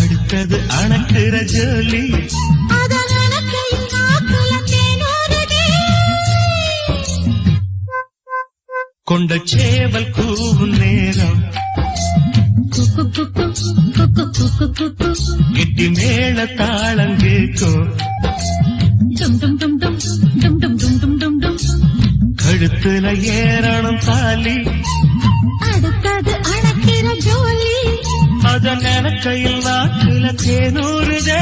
அடுத்தது அணக்குற ஜோலி. கொண்ட சேவல் கூவும் நேரம். கெட்டி மேல தாளம் கேட்கும். டும் டும் டும் டும் டும் டும் டும் டும் டும். கழுத்துல ஏறணும் தாலி. மேலக்கையில் நாட்டில தேனூறுதே.